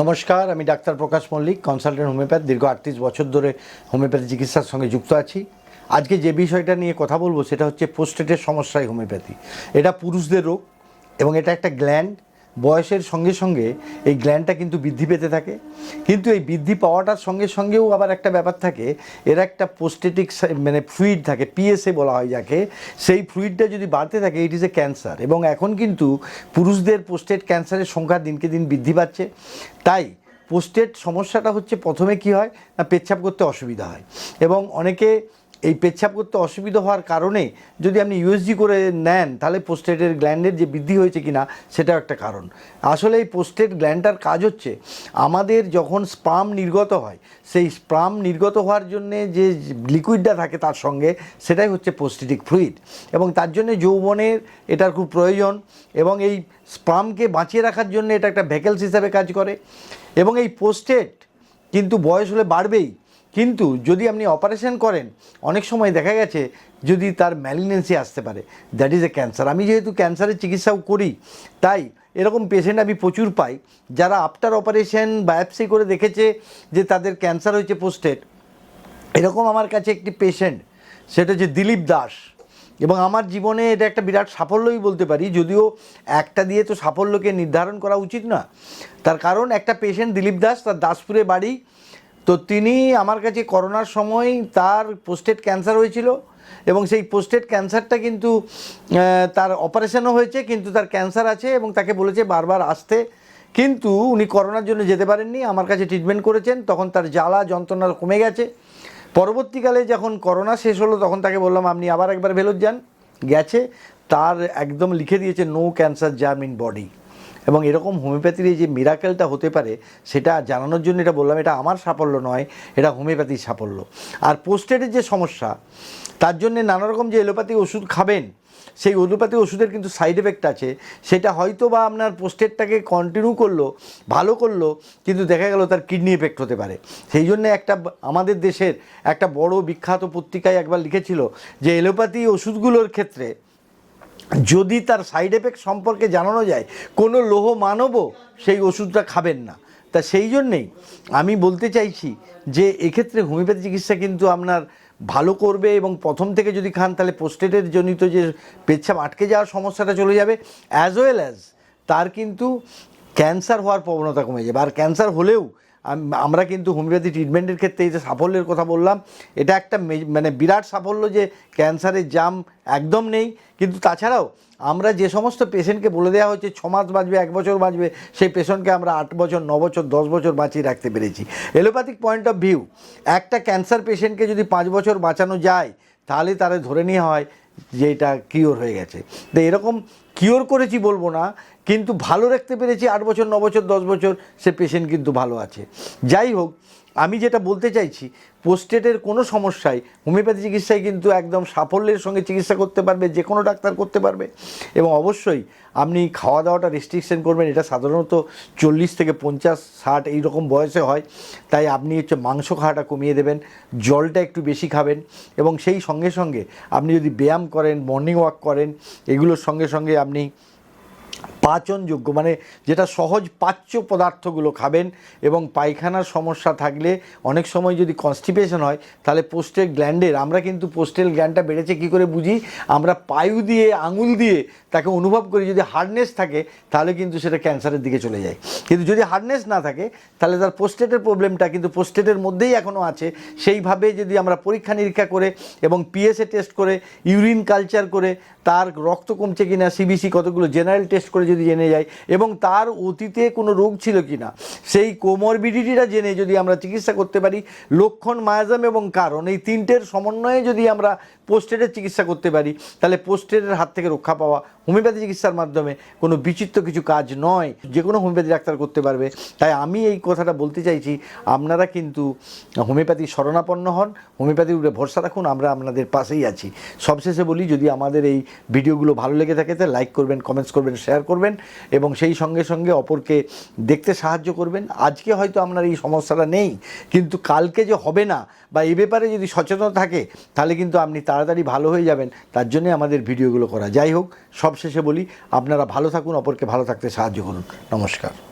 নমস্কার, আমি doctor Prakash Mallick, consultant homeopath, দীর্ঘ আটত্রিশ বছর ধরে হোমিওপ্যাথি চিকিৎসার সঙ্গে যুক্ত আছি। আজকে যে বিষয়টা নিয়ে কথা বলব সেটা হচ্ছে পোস্টেটের সমস্যায় হোমিওপ্যাথি। এটা পুরুষদের রোগ এবং এটা একটা গ্ল্যান্ড বয়সের সঙ্গে সঙ্গে এই গ্ল্যান্ডটা কিন্তু বৃদ্ধি পেতে থাকে। কিন্তু এই বৃদ্ধি পাওয়াটার সঙ্গে সঙ্গেও আবার একটা ব্যাপার থাকে, এর একটা পোস্টেটিক মানে ফ্লুইড থাকে পিএসএ বলা হয় যাকে। সেই ফ্লুইডটা যদি বাড়তে থাকে ইট ইজ এ ক্যান্সার এবং এখন কিন্তু পুরুষদের পোস্টেট ক্যান্সারের সংখ্যা দিনকে দিন বৃদ্ধি পাচ্ছে। তাই পোস্টেট সমস্যাটা হচ্ছে প্রথমে কি হয়? না, পেচ্ছাপ করতে অসুবিধা হয়। এবং অনেকে এই পেচ্ছাপ করতে অসুবিধা হওয়ার কারণে যদি আপনি ইউএসজি করে নেন, তাহলে পোস্টেটের গ্ল্যান্ডের যে বৃদ্ধি হয়েছে কিনা, সেটাও একটা কারণ। আসলে এই পোস্টেট গ্ল্যান্ডটার কাজ হচ্ছে, আমাদের যখন স্পাম নির্গত হয়, সেই স্পাম নির্গত হওয়ার জন্যে যে লিকুইডটা থাকে তার সঙ্গে, সেটাই হচ্ছে পোস্টেটিক ফ্লুইড এবং তার জন্য যৌবনের এটার খুব প্রয়োজন, এবং এই স্পামকে বাঁচিয়ে রাখার জন্য এটা একটা ভেকেলস হিসাবে কাজ করে। এবং এই পোস্টেট কিন্তু বয়স হলে বাড়বেই কিন্তু যদি আপনি অপারেশন করেন, অনেক সময় দেখা গেছে যদি তার ম্যালিনেন্সি আসতে পারে দ্যাট ইজ এ ক্যান্সার আমি যেহেতু ক্যান্সারের চিকিৎসাও করি, তাই এরকম পেশেন্ট আমি প্রচুর পাই, যারা আফটার অপারেশন বায়োপসি করে দেখেছে যে তাদের ক্যান্সার হয়েছে পোস্টেড এরকম আমার কাছে একটি পেশেন্ট সেটা হচ্ছে দিলীপ দাস। এবং আমার জীবনে এটা একটা বিরাট সাফল্যই বলতে পারি, যদিও একটা দিয়ে তো সাফল্যকে নির্ধারণ করা উচিত না। তার কারণ একটা পেশেন্ট দিলীপ দাস, তার দাসপুরে বাড়ি তো তিনি আমার কাছে করোনার সময় তার পোস্টেড ক্যান্সার হয়েছিল এবং সেই পোস্টেড ক্যান্সারটা কিন্তু তার অপারেশনও হয়েছে, কিন্তু তার ক্যান্সার আছে এবং তাকে বলেছে বারবার আসতে। কিন্তু উনি করোনার জন্য যেতে পারেননি, আমার কাছে ট্রিটমেন্ট করেছেন, তখন তার জ্বালা, যন্ত্রণা কমে গেছে। পরবর্তীকালে যখন করোনা শেষ হলো, তখন তাকে বললাম, আপনি আবার একবার ভেলোর যান। গেছে, তার একদম লিখে দিয়েছে no cancer germ in body এবং এরকম হোমিওপ্যাথির যে মিরাকেলটা হতে পারে, সেটা জানানোর জন্য এটা বললাম, এটা আমার সাফল্য নয়, এটা হোমিওপ্যাথির সাফল্য। আর পোস্টেডের যে সমস্যা, তার জন্যে নানারকম যে এলোপ্যাথি ওষুধ খাবেন, সেই এলোপ্যাথি ওষুধের কিন্তু সাইড এফেক্ট আছে। সেটা হয়তো বা আপনার পোস্টেডটাকে কন্টিনিউ করল, ভালো করল, কিন্তু দেখা গেল তার কিডনি এফেক্ট হতে পারে। সেই জন্য একটা আমাদের দেশের একটা বড় বিখ্যাত পত্রিকায় একবার লিখেছিল যে এলোপ্যাথি ওষুধগুলোর ক্ষেত্রে যদি তার সাইড এফেক্ট সম্পর্কে জানানো যায়, কোনো লোহ মানবও সেই ওষুধটা খাবেন না। তা সেই জন্যেই আমি বলতে চাইছি যে, এক্ষেত্রে হোমিওপ্যাথি চিকিৎসা কিন্তু আপনার ভালো করবে এবং প্রথম থেকে যদি খান, তাহলে পোস্টেটের জনিত যে পেচ্ছাপ আটকে যাওয়ার সমস্যাটা চলে যাবে অ্যাজ ওয়েল অ্যাজ তার কিন্তু ক্যান্সার হওয়ার প্রবণতা কমে যাবে। আর ক্যান্সার হলেও আমরা কিন্তু হোমিওপ্যাথি ট্রিটমেন্টের ক্ষেত্রে এই যে সাফল্যের কথা বললাম, এটা একটা মানে বিরাট সাফল্য যে ক্যান্সারের জাম একদম নেই। কিন্তু তাছাড়াও আমরা যে সমস্ত পেশেন্টকে বলে দেওয়া হচ্ছে ছ মাস বাঁচবে, এক বছর বাঁচবে, সেই পেশেন্টকে আমরা আট বছর, ন বছর, দশ বছর বাঁচিয়ে রাখতে পেরেছি। এলোপ্যাথিক পয়েন্ট অফ ভিউ একটা ক্যান্সার পেশেন্টকে যদি পাঁচ বছর বাঁচানো যায়, তাহলে তারা ধরে নেওয়া হয় যে এটা কিওর হয়ে গেছে। তো এরকম কিওর করেছি বলব না, কিন্তু ভালো রাখতে পেরেছি আট বছর, ন বছর, দশ বছর, সে পেশেন্ট কিন্তু ভালো আছে। যাই হোক, আমি যেটা বলতে চাইছি পোস্টেটের কোনো সমস্যায় হোমিওপ্যাথি চিকিৎসায় কিন্তু একদম সাফল্যের সঙ্গে চিকিৎসা করতে পারবে, যে কোনো ডাক্তার করতে পারবে। এবং অবশ্যই আপনি খাওয়া দাওয়াটা রেস্ট্রিকশন করবেন, এটা সাধারণত চল্লিশ থেকে পঞ্চাশ, ষাট এই রকম বয়সে হয়। তাই আপনি হচ্ছে মাংস খাওয়াটা কমিয়ে দেবেন, জলটা একটু বেশি খাবেন এবং সেই সঙ্গে সঙ্গে আপনি যদি ব্যায়াম করেন মর্নিং ওয়াক করেন, এগুলোর সঙ্গে সঙ্গে আপনি পাচনযোগ্য মানে যেটা সহজ পাচ্য পদার্থগুলো খাবেন এবং পায়খানার সমস্যা থাকলে অনেক সময় যদি কনস্টিপেশন হয়, তাহলে পোস্টেল গ্ল্যান্ডের আমরা কিন্তু পোস্টেল গ্ল্যান্ডটা বেড়েছে কী করে বুঝি? আমরা পায়ু দিয়ে, আঙুল দিয়ে তাকে অনুভব করি, যদি হার্ডনেস থাকে, তাহলে কিন্তু সেটা ক্যান্সারের দিকে চলে যায়। কিন্তু যদি হার্ডনেস না থাকে, তাহলে তার পোস্টেটের প্রবলেমটা কিন্তু পোস্টেটের মধ্যেই এখনও আছে। সেইভাবে যদি আমরা পরীক্ষা নিরীক্ষা করে এবং পিএসএ টেস্ট করে ইউরিন কালচার করে, তার রক্ত কমছে কিনা সিবিসি কতগুলো জেনারেল টেস্ট করে যদি জেনে যাই, এবং তার অতীতে কোনো রোগ ছিল কিনা, সেই কোমরবিডিটিটা জেনে যদি আমরা চিকিৎসা করতে পারি, লক্ষণ, মায়াজাম এবং কারণ, এই তিনটের সমন্বয়ে যদি আমরা পোস্টেডের চিকিৎসা করতে পারি, তাহলে পোস্টেডের হাত থেকে রক্ষা পাওয়া হোমিওপ্যাথি চিকিৎসার মাধ্যমে কোনো বিচিত্র কিছু কাজ নয়। যে কোনো হোমিওপ্যাথি ডাক্তার করতে পারবে। তাই আমি এই কথাটা বলতে চাইছি, আপনারা কিন্তু হোমিওপ্যাথি শরণাপন্ন হন, হোমিওপ্যাথির উপরে ভরসা রাখুন, আমরা আপনাদের পাশেই আছি। সবশেষে বলি, যদি আমাদের এই ভিডিওগুলো ভালো লেগে থাকে, তাহলে লাইক করবেন কমেন্টস করবেন শেয়ার করবেন। এবং সেই সঙ্গে সঙ্গে অপরকে দেখতে সাহায্য করবেন। আজকে হয়তো আপনার এই সমস্যাটা নেই, কিন্তু কালকে যে হবে না বা এ ব্যাপারে যদি সচেতন থাকে, তাহলে কিন্তু আপনি তাড়াতাড়ি ভালো হয়ে যাবেন। তার জন্যে আমাদের ভিডিওগুলো করা। যাই হোক, সবশেষে বলি, আপনারা ভালো থাকুন, অপরকে ভালো থাকতে সাহায্য করুন। নমস্কার।